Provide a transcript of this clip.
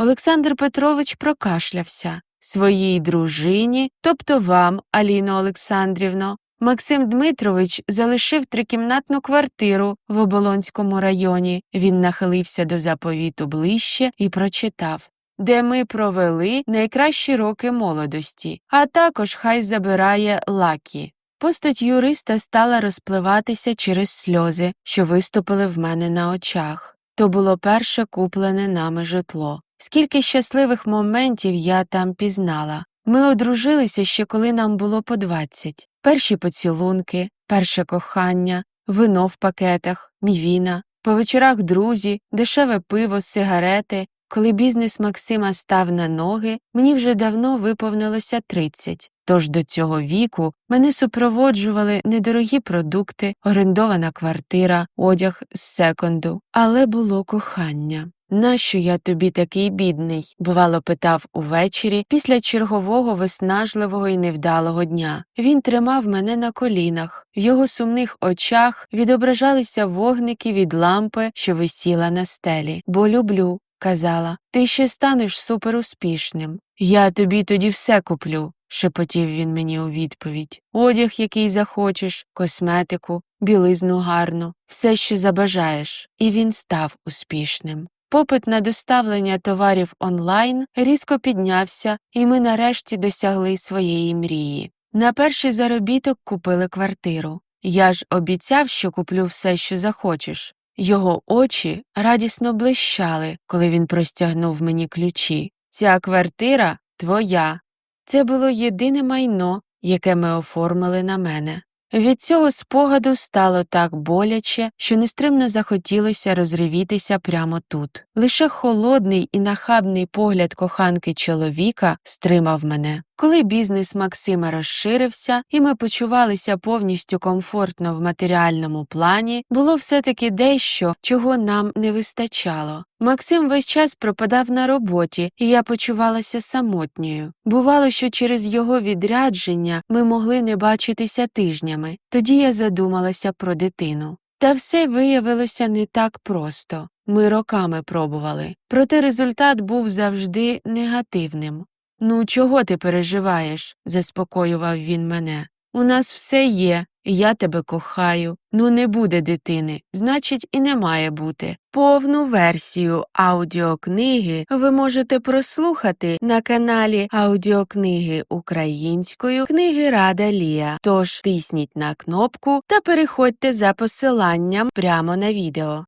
Олександр Петрович прокашлявся своїй дружині, тобто вам, Аліно Олександрівно. Максим Дмитрович залишив трикімнатну квартиру в Оболонському районі. Він нахилився до заповіту ближче і прочитав де ми провели найкращі роки молодості, а також хай забирає лакі. Постать юриста стала розпливатися через сльози, що виступили в мене на очах. То було перше куплене нами житло. Скільки щасливих моментів я там пізнала. Ми одружилися ще коли нам було по двадцять. Перші поцілунки, перше кохання, вино в пакетах, мівіна, по вечорах друзі, дешеве пиво, сигарети. Коли бізнес Максима став на ноги, мені вже давно виповнилося 30. Тож до цього віку мене супроводжували недорогі продукти, орендована квартира, одяг з секонду, але було кохання. Нащо я тобі такий бідний? бувало питав увечері після чергового виснажливого і невдалого дня. Він тримав мене на колінах, в його сумних очах відображалися вогники від лампи, що висіла на стелі, бо люблю. Казала, ти ще станеш суперуспішним. Я тобі тоді все куплю, шепотів він мені у відповідь. Одяг, який захочеш, косметику, білизну гарну, все, що забажаєш, і він став успішним. Попит на доставлення товарів онлайн різко піднявся, і ми нарешті досягли своєї мрії. На перший заробіток купили квартиру. Я ж обіцяв, що куплю все, що захочеш. Його очі радісно блищали, коли він простягнув мені ключі. Ця квартира твоя. Це було єдине майно, яке ми оформили на мене. Від цього спогаду стало так боляче, що нестримно захотілося розривітися прямо тут. Лише холодний і нахабний погляд коханки чоловіка стримав мене. Коли бізнес Максима розширився, і ми почувалися повністю комфортно в матеріальному плані, було все-таки дещо, чого нам не вистачало. Максим весь час пропадав на роботі, і я почувалася самотньою. Бувало, що через його відрядження ми могли не бачитися тижнями. Тоді я задумалася про дитину. Та все виявилося не так просто. Ми роками пробували, проте результат був завжди негативним. Ну, чого ти переживаєш? заспокоював він мене. У нас все є, я тебе кохаю. Ну, не буде дитини, значить, і не має бути. Повну версію аудіокниги ви можете прослухати на каналі Аудіокниги українською книги Рада Лія. Тож тисніть на кнопку та переходьте за посиланням прямо на відео.